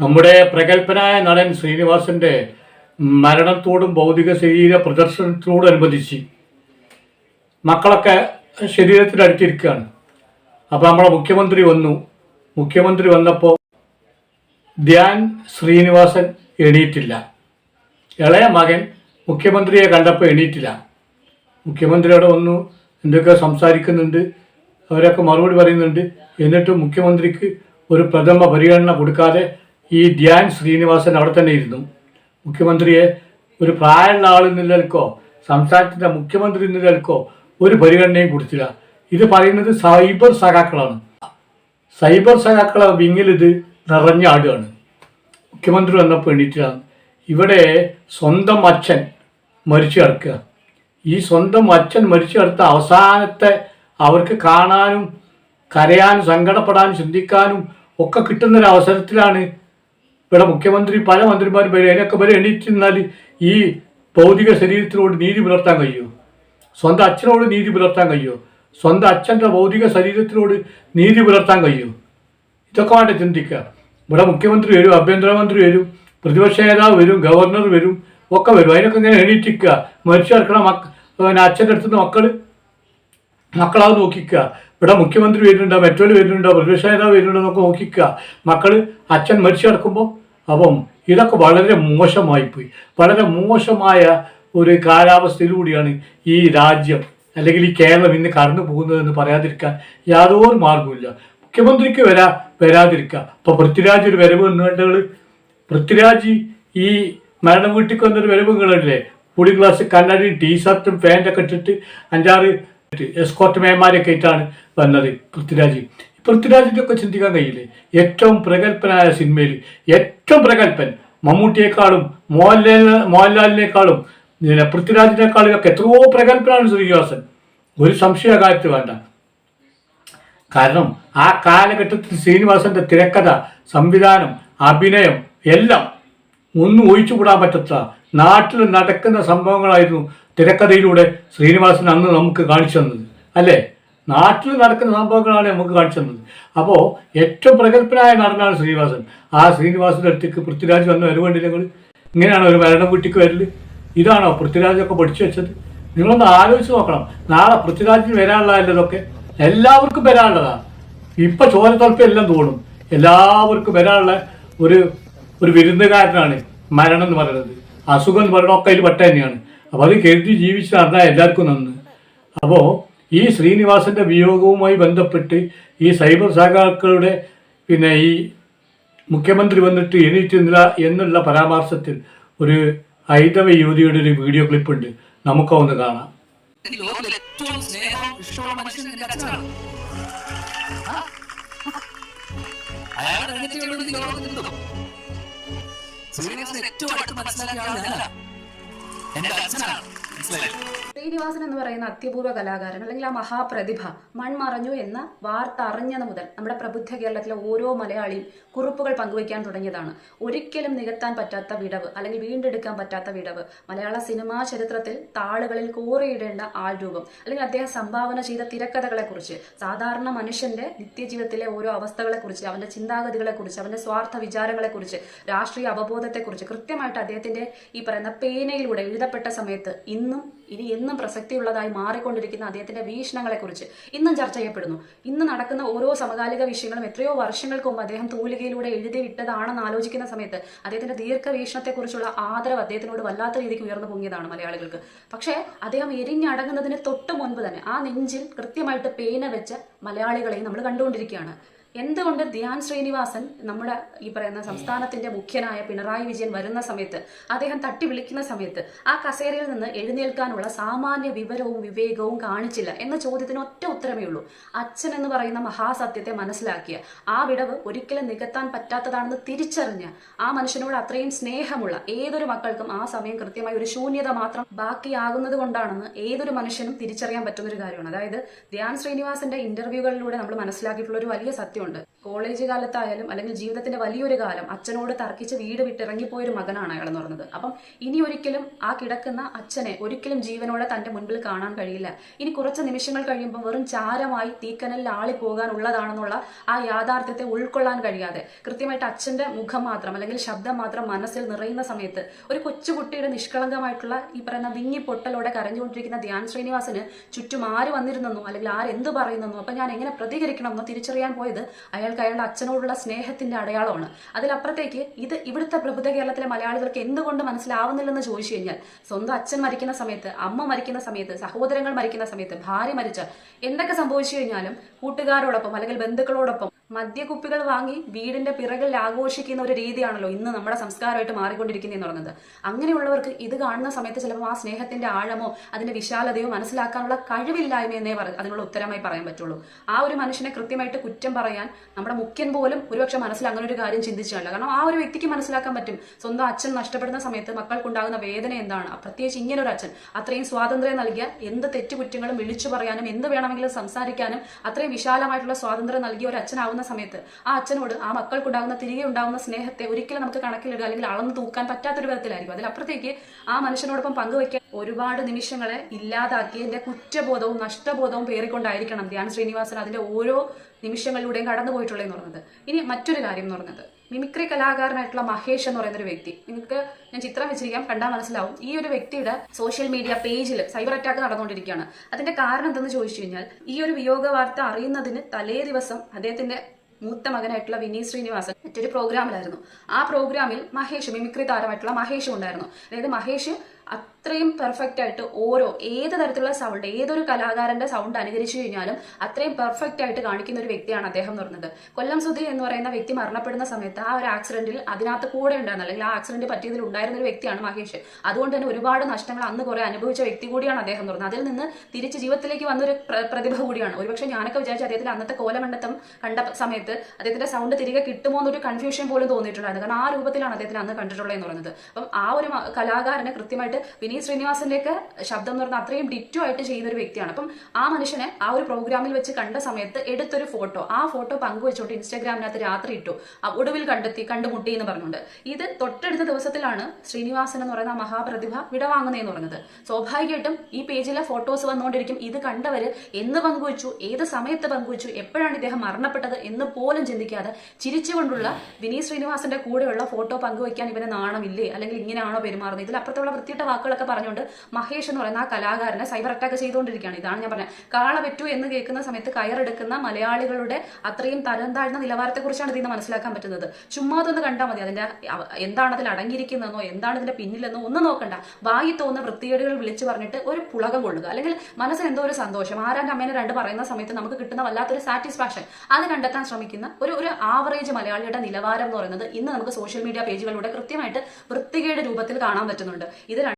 നമ്മുടെ പ്രഗത്ഭനായ നടൻ ശ്രീനിവാസന്റെ മരണത്തോടും ഭൗതിക ശരീര പ്രദർശനത്തോടനുബന്ധിച്ച് മക്കളൊക്കെ ശരീരത്തിനടുത്തിരിക്കുകയാണ് അപ്പോൾ നമ്മളെ മുഖ്യമന്ത്രി വന്നു. മുഖ്യമന്ത്രി വന്നപ്പോൾ ധ്യാൻ ശ്രീനിവാസൻ എണീറ്റില്ല. ഇളയ മകൻ മുഖ്യമന്ത്രിയെ കണ്ടപ്പോൾ എണീറ്റില്ല. മുഖ്യമന്ത്രിയോട് വന്നു എന്തൊക്കെ സംസാരിക്കുന്നുണ്ട്? അവരൊക്കെ മറുപടി പറയുന്നുണ്ട്. എന്നിട്ടും മുഖ്യമന്ത്രിക്ക് ഒരു പ്രഥമ പരിഗണന കൊടുക്കാതെ ഈ ധ്യാൻ ശ്രീനിവാസൻ അവിടെ തന്നെ ഇരുന്നു. മുഖ്യമന്ത്രിയെ ഒരു പ്രായമുള്ള ആൾ നിലനിൽക്കോ സംസ്ഥാനത്തിന്റെ മുഖ്യമന്ത്രി നിലനിൽക്കോ ഒരു പരിഗണനയും കൊടുത്തില്ല. ഇത് പറയുന്നത് സൈബർ സഖാക്കളാണ്. സൈബർ സഖാക്കളെ വിങ്ങിൽ ഇത് നിറഞ്ഞാടുകയാണ് മുഖ്യമന്ത്രി വന്നപ്പോൾ എണീറ്റിലാണ് ഇവിടെ സ്വന്തം അച്ഛൻ മരിച്ചു കിടക്കുക. ഈ സ്വന്തം അച്ഛൻ മരിച്ചു കിടത്ത അവസാനത്തെ അവർക്ക് കാണാനും കരയാനും സങ്കടപ്പെടാനും ചിന്തിക്കാനും ഒക്കെ കിട്ടുന്ന ഒരു അവസരത്തിലാണ് ഇവിടെ മുഖ്യമന്ത്രി പല മന്ത്രിമാരും വരും. അതിനൊക്കെ വരെ എണീറ്റ് നിന്നാൽ ഈ ഭൗതിക ശരീരത്തിനോട് നീതി പുലർത്താൻ കഴിയുമോ സ്വന്തം അച്ഛനോട് നീതി പുലർത്താൻ കഴിയുമോ സ്വന്തം അച്ഛന്റെ ഭൗതിക ശരീരത്തിനോട് നീതി പുലർത്താൻ കഴിയുമോ ഇതൊക്കെ വേണ്ട ചിന്തിക്കുക. ഇവിടെ മുഖ്യമന്ത്രി വരും ആഭ്യന്തരമന്ത്രി വരും പ്രതിപക്ഷ നേതാവ് വരും ഗവർണർ വരും ഒക്കെ വരും. അതിനൊക്കെ ഇങ്ങനെ എണീറ്റിക്കുക മരിച്ചു കിടക്കണ മക്ക പിന്നെ അച്ഛന്റെ അടുത്തുനിന്ന് മക്കൾ മക്കളാവ് നോക്കിക്കുക. ഇവിടെ മുഖ്യമന്ത്രി വരുന്നുണ്ടോ? മറ്റൊരു വരുന്നുണ്ടോ? പ്രതിപക്ഷ നേതാവ് വരുന്നുണ്ടോ? എന്നൊക്കെ നോക്കിക്കുക. മക്കൾ അച്ഛൻ മരിച്ചു കിടക്കുമ്പോൾ അപ്പം ഇതൊക്കെ വളരെ മോശമായിപ്പോയി. വളരെ മോശമായ ഒരു കാലാവസ്ഥയിലൂടെയാണ് ഈ രാജ്യം അല്ലെങ്കിൽ ഈ കേരളം ഇന്ന് കടന്നു പോകുന്നതെന്ന് പറയാതിരിക്കാൻ യാതൊരു മാർഗമില്ല മുഖ്യമന്ത്രിക്ക് വരാ വരാതിരിക്കുക ഇപ്പോൾ പൃഥ്വിരാജ് ഒരു വരവ് കണ്ടുകൾ പൃഥ്വിരാജ് ഈ മരണം വീട്ടിൽ വന്നൊരു വരവ് കണ്ടല്ലേ കൂടി ഗ്ലാസ് കണ്ണാടിയും ടീഷർട്ടും പാന്റൊക്കെ ഇട്ടിട്ട് അഞ്ചാറ് എസ്കോട്ട് മേമാരൊക്കെ ആയിട്ടാണ് വന്നത് പൃഥ്വിരാജ്. പൃഥ്വിരാജിന്റെ ഒക്കെ ചിന്തിക്കാൻ കഴിയില്ലേ? ഏറ്റവും പ്രഗത്ഭനായ സിനിമയിൽ ഏറ്റവും പ്രഗത്ഭൻ മമ്മൂട്ടിയേക്കാളും മോഹൻലാൽ മോഹൻലാലിനേക്കാളും പിന്നെ പൃഥ്വിരാജിനേക്കാളും ഒക്കെ എത്രയോ പ്രഗത്ഭനാണ് ശ്രീനിവാസൻ ഒരു സംശയ കാര്യത്തിൽ വേണ്ട. കാരണം ആ കാലഘട്ടത്തിൽ ശ്രീനിവാസന്റെ തിരക്കഥ സംവിധാനം അഭിനയം എല്ലാം ഒന്നും ഒഴിച്ചുകൂടാൻ പറ്റത്ത നാട്ടിൽ നടക്കുന്ന സംഭവങ്ങളായിരുന്നു തിരക്കഥയിലൂടെ ശ്രീനിവാസൻ അന്ന് നമുക്ക് കാണിച്ചു തന്നത്. അല്ലേ? നാട്ടിൽ നടക്കുന്ന സംഭവങ്ങളാണ് നമുക്ക് കാണിച്ചു തന്നത്. അപ്പോൾ ഏറ്റവും പ്രഗത്ഭനായ നടനാണ് ശ്രീനിവാസൻ. ആ ശ്രീനിവാസന്റെ അടുത്തേക്ക് പൃഥ്വിരാജ് വന്ന് വരുവേണ്ടി നിങ്ങൾ ഇങ്ങനെയാണോ ഒരു മരണം വീട്ടിക്ക് വരൽ. ഇതാണോ പൃഥ്വിരാജൊക്കെ പഠിച്ചു വെച്ചത്? നിങ്ങളൊന്ന് ആലോചിച്ച് നോക്കണം. നാളെ പൃഥ്വിരാജിന് വരാനുള്ളതല്ല ഇതൊക്കെ എല്ലാവർക്കും വരാനുള്ളതാണ് ഇപ്പൊ ചോരത്തളപ്പം എല്ലാം തോന്നും. എല്ലാവർക്കും വരാനുള്ള ഒരു ഒരു വിരുന്നുകാരനാണ് മരണം എന്ന് പറയുന്നത്. അസുഖം എന്ന് പറയുന്നത് ഒക്കെ അതിൽ പെട്ട തന്നെയാണ്. അപ്പോൾ അത് കരുതി ജീവിച്ച് നടന്നാൽ എല്ലാവർക്കും നന്ന്. അപ്പോൾ ഈ ശ്രീനിവാസന്റെ വിയോഗവുമായി ബന്ധപ്പെട്ട് ഈ സൈബർ ശാഖാക്കളുടെ പിന്നെ ഈ മുഖ്യമന്ത്രി വന്നിട്ട് എണീറ്റുന്നില്ല എന്നുള്ള പരാമർശത്തിൽ ഒരു ഹൈന്ദവ യുവതിയുടെ ഒരു വീഡിയോ ക്ലിപ്പ് ഉണ്ട് നമുക്കൊന്ന് കാണാം ഏറ്റവും അടുത്ത് മനസ്സിലാക്കിയ ആളാണ് എന്റെ അച്ഛനാണ്. മനസ്സിലായി? ശ്രീനിവാസൻ എന്ന് പറയുന്ന അത്യപൂർവ കലാകാരൻ അല്ലെങ്കിൽ ആ മഹാപ്രതിഭ മൺമറഞ്ഞു എന്ന വാർത്ത അറിഞ്ഞത് മുതൽ നമ്മുടെ പ്രബുദ്ധ കേരളത്തിലെ ഓരോ മലയാളിയും കുറിപ്പുകൾ പങ്കുവയ്ക്കാൻ തുടങ്ങിയതാണ്. ഒരിക്കലും നികത്താൻ പറ്റാത്ത വിടവ് അല്ലെങ്കിൽ വീണ്ടെടുക്കാൻ പറ്റാത്ത വിടവ് മലയാള സിനിമാ ചരിത്രത്തിൽ താളുകളിൽ കോറിയിടേണ്ട ആൾ രൂപം അല്ലെങ്കിൽ അദ്ദേഹം സംഭാവന ചെയ്ത തിരക്കഥകളെക്കുറിച്ച് സാധാരണ മനുഷ്യന്റെ നിത്യജീവിതത്തിലെ ഓരോ അവസ്ഥകളെക്കുറിച്ച് അവന്റെ ചിന്താഗതികളെക്കുറിച്ച് അവന്റെ സ്വാർത്ഥ വിചാരങ്ങളെക്കുറിച്ച് രാഷ്ട്രീയ അവബോധത്തെക്കുറിച്ച് കൃത്യമായിട്ട് അദ്ദേഹത്തിന്റെ ഈ പറയുന്ന പേനയിലൂടെ എഴുതപ്പെട്ട സമയത്ത് ഇന്നും ഇനി എന്നും പ്രസക്തിയുള്ളതായി മാറിക്കൊണ്ടിരിക്കുന്ന അദ്ദേഹത്തിന്റെ വീക്ഷണങ്ങളെക്കുറിച്ച് ഇന്നും ചർച്ച ചെയ്യപ്പെടുന്നു. ഇന്ന് നടക്കുന്ന ഓരോ സമകാലിക വിഷയങ്ങളും എത്രയോ വർഷങ്ങൾക്ക് മുമ്പ് അദ്ദേഹം തൂലികയിലൂടെ എഴുതി വിട്ടതാണെന്ന് ആലോചിക്കുന്ന സമയത്ത് അദ്ദേഹത്തിന്റെ ദീർഘവീക്ഷണത്തെക്കുറിച്ചുള്ള ആദരവ് അദ്ദേഹത്തിനോട് വല്ലാത്ത രീതിക്ക് ഉയർന്നു പൊങ്ങിയതാണ് മലയാളികൾക്ക്. പക്ഷേ അദ്ദേഹം എരിഞ്ഞടങ്ങുന്നതിന് തൊട്ട് മുൻപ് തന്നെ ആ നെഞ്ചിൽ കൃത്യമായിട്ട് പേന വെച്ച മലയാളികളെയും നമ്മൾ കണ്ടുകൊണ്ടിരിക്കുകയാണ്. എന്തുകൊണ്ട് ധ്യാൻ ശ്രീനിവാസൻ നമ്മുടെ ഈ പറയുന്ന സംസ്ഥാനത്തിന്റെ മുഖ്യനായ പിണറായി വിജയൻ വരുന്ന സമയത്ത് അദ്ദേഹം തട്ടി വിളിക്കുന്ന സമയത്ത് ആ കസേരയിൽ നിന്ന് എഴുന്നേൽക്കാനുള്ള സാമാന്യ വിവരവും വിവേകവും കാണിച്ചില്ല എന്ന ചോദ്യത്തിന് ഒറ്റ ഉത്തരമേ ഉള്ളൂ. അച്ഛൻ എന്ന് പറയുന്ന മഹാസത്യത്തെ മനസ്സിലാക്കിയ ആ വിടവ് ഒരിക്കലും നികത്താൻ പറ്റാത്തതാണെന്ന് തിരിച്ചറിഞ്ഞ ആ മനുഷ്യനോട് അത്രയും സ്നേഹമുള്ള ഏതൊരു മക്കൾക്കും ആ സമയം കൃത്യമായി ഒരു ശൂന്യത മാത്രം ബാക്കിയാകുന്നത് കൊണ്ടാണെന്ന് ഏതൊരു മനുഷ്യനും തിരിച്ചറിയാൻ പറ്റുന്ന ഒരു കാര്യമാണ്. അതായത് ധ്യാൻ ശ്രീനിവാസിന്റെ ഇന്റർവ്യൂകളിലൂടെ നമ്മൾ മനസ്സിലാക്കിയിട്ടുള്ള ഒരു വലിയ സത്യമുണ്ട് കോളേജ് കാലത്തായാലും അല്ലെങ്കിൽ ജീവിതത്തിന്റെ വലിയൊരു കാലം അച്ഛനോട് തർക്കിച്ച് വീട് വിട്ടിറങ്ങിപ്പോയൊരു മകനാണ് അയാൾ എന്ന് പറഞ്ഞത് അപ്പം ഇനി ഒരിക്കലും ആ കിടക്കുന്ന അച്ഛനെ ഒരിക്കലും ജീവനോടെ തന്റെ മുൻപിൽ കാണാൻ കഴിയില്ല. ഇനി കുറച്ച് നിമിഷങ്ങൾ കഴിയുമ്പോൾ വെറും ചാരമായി തീക്കനലിൽ ആളി പോകാനുള്ളതാണെന്നുള്ള ആ യാഥാർത്ഥ്യത്തെ ഉൾക്കൊള്ളാൻ കഴിയാതെ കൃത്യമായിട്ട് അച്ഛന്റെ മുഖം മാത്രം അല്ലെങ്കിൽ ശബ്ദം മാത്രം മനസ്സിൽ നിറയുന്ന സമയത്ത് ഒരു കൊച്ചുകുട്ടിയുടെ നിഷ്കളങ്കമായിട്ടുള്ള ഈ പറയുന്ന വിങ്ങി പൊട്ടലോടെ കരഞ്ഞുകൊണ്ടിരിക്കുന്ന ധ്യാൻ ശ്രീനിവാസന് ചുറ്റും ആര് വന്നിരുന്നെന്നോ അല്ലെങ്കിൽ ആരെന്ത് പറയുന്നെന്നോ അപ്പൊ ഞാൻ എങ്ങനെ പ്രതികരിക്കണമെന്നോ തിരിച്ചറിയാൻ പോയത് അയാൾക്ക് അയാളുടെ അച്ഛനോടുള്ള സ്നേഹത്തിന്റെ അടയാളമാണ്. അതിലപ്പുറത്തേക്ക് ഇത് ഇവിടുത്തെ പ്രബുദ്ധ കേരളത്തിലെ മലയാളികൾക്ക് എന്തുകൊണ്ട് മനസ്സിലാവുന്നില്ലെന്ന് ചോദിച്ചു കഴിഞ്ഞാൽ സ്വന്തം അച്ഛൻ മരിക്കുന്ന സമയത്ത് അമ്മ മരിക്കുന്ന സമയത്ത് സഹോദരങ്ങൾ മരിക്കുന്ന സമയത്ത് ഭാര്യ മരിച്ച എന്തൊക്കെ സംഭവിച്ചു കഴിഞ്ഞാലും കൂട്ടുകാരോടൊപ്പം അല്ലെങ്കിൽ ബന്ധുക്കളോടൊപ്പം മദ്യക്കുപ്പികൾ വാങ്ങി വീടിന്റെ പിറകിൽ ആഘോഷിക്കുന്ന ഒരു രീതിയാണല്ലോ ഇന്ന് നമ്മുടെ സംസ്കാരമായിട്ട് മാറിക്കൊണ്ടിരിക്കുന്നത് എന്ന് പറയുന്നത്. അങ്ങനെയുള്ളവർക്ക് ഇത് കാണുന്ന സമയത്ത് ചിലപ്പോൾ ആ സ്നേഹത്തിന്റെ ആഴമോ അതിന്റെ വിശാലതയോ മനസ്സിലാക്കാനുള്ള കഴിവില്ലായ്മ എന്നേ പറ അതിനുള്ള ഉത്തരമായി പറയാൻ പറ്റുള്ളൂ. ആ ഒരു മനുഷ്യനെ കൃത്യമായിട്ട് കുറ്റം പറയാൻ നമ്മുടെ മുഖ്യൻ പോലും ഒരുപക്ഷെ മനസ്സിൽ അങ്ങനെ ഒരു കാര്യം ചിന്തിച്ചല്ല കാരണം ആ ഒരു വ്യക്തിക്ക് മനസ്സിലാക്കാൻ പറ്റും. സ്വന്തം അച്ഛൻ നഷ്ടപ്പെടുന്ന സമയത്ത് മക്കൾക്കുണ്ടാകുന്ന വേദന എന്താണ്? പ്രത്യേകിച്ച് ഇങ്ങനെ ഒരു അച്ഛൻ അത്രയും സ്വാതന്ത്ര്യം നൽകിയ എന്ത് തെറ്റുകുറ്റങ്ങളും വിളിച്ചു പറയാനും എന്ത് വേണമെങ്കിലും സംസാരിക്കാനും അത്രയും വിശാലമായിട്ടുള്ള സ്വാതന്ത്ര്യം നൽകിയ ഒരു അച്ഛനാവുന്ന സമയത്ത് ആ അച്ഛനോട് ആ മക്കൾക്കുണ്ടാകുന്ന തിരികെ ഉണ്ടാകുന്ന സ്നേഹത്തെ ഒരിക്കലും നമുക്ക് കണക്കിലിടുക അല്ലെങ്കിൽ അളന്ന് തൂക്കാൻ പറ്റാത്തൊരു വിധത്തിലായിരിക്കും. അതിലപ്പുറത്തേക്ക് ആ മനുഷ്യനോടൊപ്പം പങ്കുവയ്ക്കാൻ ഒരുപാട് നിമിഷങ്ങളെ ഇല്ലാതാക്കിയതിന്റെ കുറ്റബോധവും നഷ്ടബോധവും പേറിക്കൊണ്ടായിരിക്കണം ധ്യാൻ ശ്രീനിവാസൻ അതിന്റെ ഓരോ നിമിഷങ്ങളിലൂടെയും കടന്നു പോയിട്ടുള്ളതെന്ന് പറയുന്നത് ഇനി മറ്റൊരു കാര്യം എന്ന് പറയുന്നത് മിമിക്രി കലാകാരനായിട്ടുള്ള മഹേഷ് എന്ന് പറയുന്ന ഒരു വ്യക്തി. നിങ്ങൾക്ക് ഞാൻ ചിത്രം വെച്ചിരിക്കാം കണ്ടാൽ മനസ്സിലാവും. ഈ ഒരു വ്യക്തിയുടെ സോഷ്യൽ മീഡിയ പേജിൽ സൈബർ അറ്റാക്ക് നടന്നുകൊണ്ടിരിക്കുകയാണ്. അതിന്റെ കാരണം എന്തെന്ന് ചോദിച്ചു കഴിഞ്ഞാൽ ഈ ഒരു വിയോഗ വാർത്ത അറിയുന്നതിന് തലേ ദിവസം അദ്ദേഹത്തിന്റെ മൂത്ത മകനായിട്ടുള്ള വിനീത് ശ്രീനിവാസൻ മറ്റൊരു പ്രോഗ്രാമിലായിരുന്നു ആ പ്രോഗ്രാമിൽ മഹേഷ് മിമിക്രി താരമായിട്ടുള്ള മഹേഷും ഉണ്ടായിരുന്നു. അതായത് മഹേഷ് അത്രയും പെർഫെക്റ്റ് ആയിട്ട് ഓരോ ഏത് തരത്തിലുള്ള സൗണ്ട് ഏതൊരു കലാകാരന്റെ സൗണ്ട് അനുകരിച്ചു കഴിഞ്ഞാലും അത്രയും പെർഫെക്റ്റ് ആയിട്ട് കാണിക്കുന്ന ഒരു വ്യക്തിയാണ് അദ്ദേഹം എന്ന് പറയുന്നത്. കൊല്ലം സുധി എന്ന് പറയുന്ന വ്യക്തി മരണപ്പെടുന്ന സമയത്ത് ആ ഒരു ആക്സിഡന്റിൽ അതിനകത്ത് കൂടെ ഉണ്ടായിരുന്ന. അല്ലെങ്കിൽ ആ ആക്സിഡന്റ് പറ്റിയതിൽ ഉണ്ടായിരുന്ന ഒരു വ്യക്തിയാണ് മഹേഷ്. അതുകൊണ്ട് തന്നെ ഒരുപാട് നഷ്ടങ്ങൾ അന്ന് കുറെ അനുഭവിച്ച വ്യക്തി കൂടിയാണ് അദ്ദേഹം എന്ന് പറയുന്നത്. അതിൽ നിന്ന് തിരിച്ച് ജീവിതത്തിലേക്ക് വന്നൊരു പ്ര- പ്രതിഭ കൂടിയാണ്. ഒരുപക്ഷെ ഞാനൊക്കെ വിചാരിച്ച അദ്ദേഹത്തിന്റെ അന്നത്തെ കോലമണ്ഡത്തം കണ്ട സമയത്ത് അദ്ദേഹത്തിന്റെ സൗണ്ട് തിരികെ കിട്ടുമോ എന്നൊരു കൺഫ്യൂഷൻ പോലും തോന്നിയിട്ടുണ്ടായിരുന്നു. കാരണം ആ രൂപത്തിലാണ് അദ്ദേഹത്തിന് അന്ന് കണ്ടിട്ടുള്ളത് എന്ന് പറയുന്നത്. അപ്പം ആ ഒരു കലാകാരനെ കൃത്യമായിട്ട് വിനീത് ശ്രീനിവാസന്റെയൊക്കെ ശബ്ദം എന്ന് പറഞ്ഞാൽ അത്രയും ഡിറ്റോ ആയിട്ട് ചെയ്യുന്ന ഒരു വ്യക്തിയാണ്. അപ്പം ആ മനുഷ്യനെ ആ ഒരു പ്രോഗ്രാമിൽ വെച്ച് കണ്ട സമയത്ത് എടുത്തൊരു ഫോട്ടോ ആ ഫോട്ടോ പങ്കുവെച്ചുകൊണ്ട് ഇൻസ്റ്റാഗ്രാമിനകത്ത് രാത്രി ഇട്ടു. ഒടുവിൽ കണ്ടെത്തി കണ്ടുമുട്ടി എന്ന് പറഞ്ഞുകൊണ്ട്. ഇത് തൊട്ടടുത്ത ദിവസത്തിലാണ് ശ്രീനിവാസൻ എന്ന് പറയുന്ന മഹാപ്രതിഭ വിടവാങ്ങുന്നതെന്ന് പറഞ്ഞത്. സ്വാഭാവികമായിട്ടും ഈ പേജിലെ ഫോട്ടോസ് വന്നുകൊണ്ടിരിക്കും. ഇത് കണ്ടവര് എന്ന് പങ്കുവച്ചു ഏത് സമയത്ത് പങ്കുവച്ചു എപ്പോഴാണ് ഇദ്ദേഹം മരണപ്പെട്ടത് എന്ന് പോലും ചിന്തിക്കാതെ ചിരിച്ചുകൊണ്ടുള്ള വിനീത് ശ്രീനിവാസന്റെ കൂടെയുള്ള ഫോട്ടോ പങ്കുവയ്ക്കാൻ ഇവന് നാണമില്ലേ? അല്ലെങ്കിൽ ഇങ്ങനെയാണോ പെരുമാറുന്നത്? ഇതിൽ അപ്പുറത്തുള്ള വൃത്തിയിട്ട വാക്കുകളൊക്കെ പറഞ്ഞുകൊണ്ട് മഹേഷ് എന്ന് പറയുന്ന ആ കലാകാരനെ സൈബർ അറ്റാക്ക് ചെയ്തുകൊണ്ടിരിക്കുകയാണ്. ഇതാണ് ഞാൻ പറഞ്ഞത്. കാള എന്ന് കേൾക്കുന്ന സമയത്ത് കയറെടുക്കുന്ന മലയാളികളുടെ അത്രയും തരം താഴ്ന്ന നിലവാരത്തെക്കുറിച്ചാണ് ഇതിൽ നിന്ന് മനസ്സിലാക്കാൻ പറ്റുന്നത്. ചുമ്മാ അതൊന്ന് കണ്ടാൽ മതി. അതിന്റെ എന്താണ് അതിൽ അടങ്ങിയിരിക്കുന്നതെന്നോ എന്താണ് ഇതിന്റെ പിന്നിലെന്നോ ഒന്നും നോക്കണ്ട. വായി തോന്നുന്ന വൃത്തികേടുകൾ വിളിച്ചു പറഞ്ഞിട്ട് ഒരു പുളകം കൊള്ളുക. അല്ലെങ്കിൽ മനസ്സിന് എന്തോ ഒരു സന്തോഷം. ആരാന്റെ അമ്മേനെ രണ്ട് പറയുന്ന സമയത്ത് നമുക്ക് കിട്ടുന്ന വല്ലാത്തൊരു സാറ്റിസ്ഫാക്ഷൻ. അത് കണ്ടെത്താൻ ശ്രമിക്കുന്ന ഒരു ഒരു ആവറേജ് മലയാളിയുടെ നിലവാരം എന്ന് പറയുന്നത് ഇന്ന് നമുക്ക് സോഷ്യൽ മീഡിയ പേജുകളിലൂടെ കൃത്യമായിട്ട് വൃത്തികേട് രൂപത്തിൽ കാണാൻ പറ്റുന്നുണ്ട്. ഇത്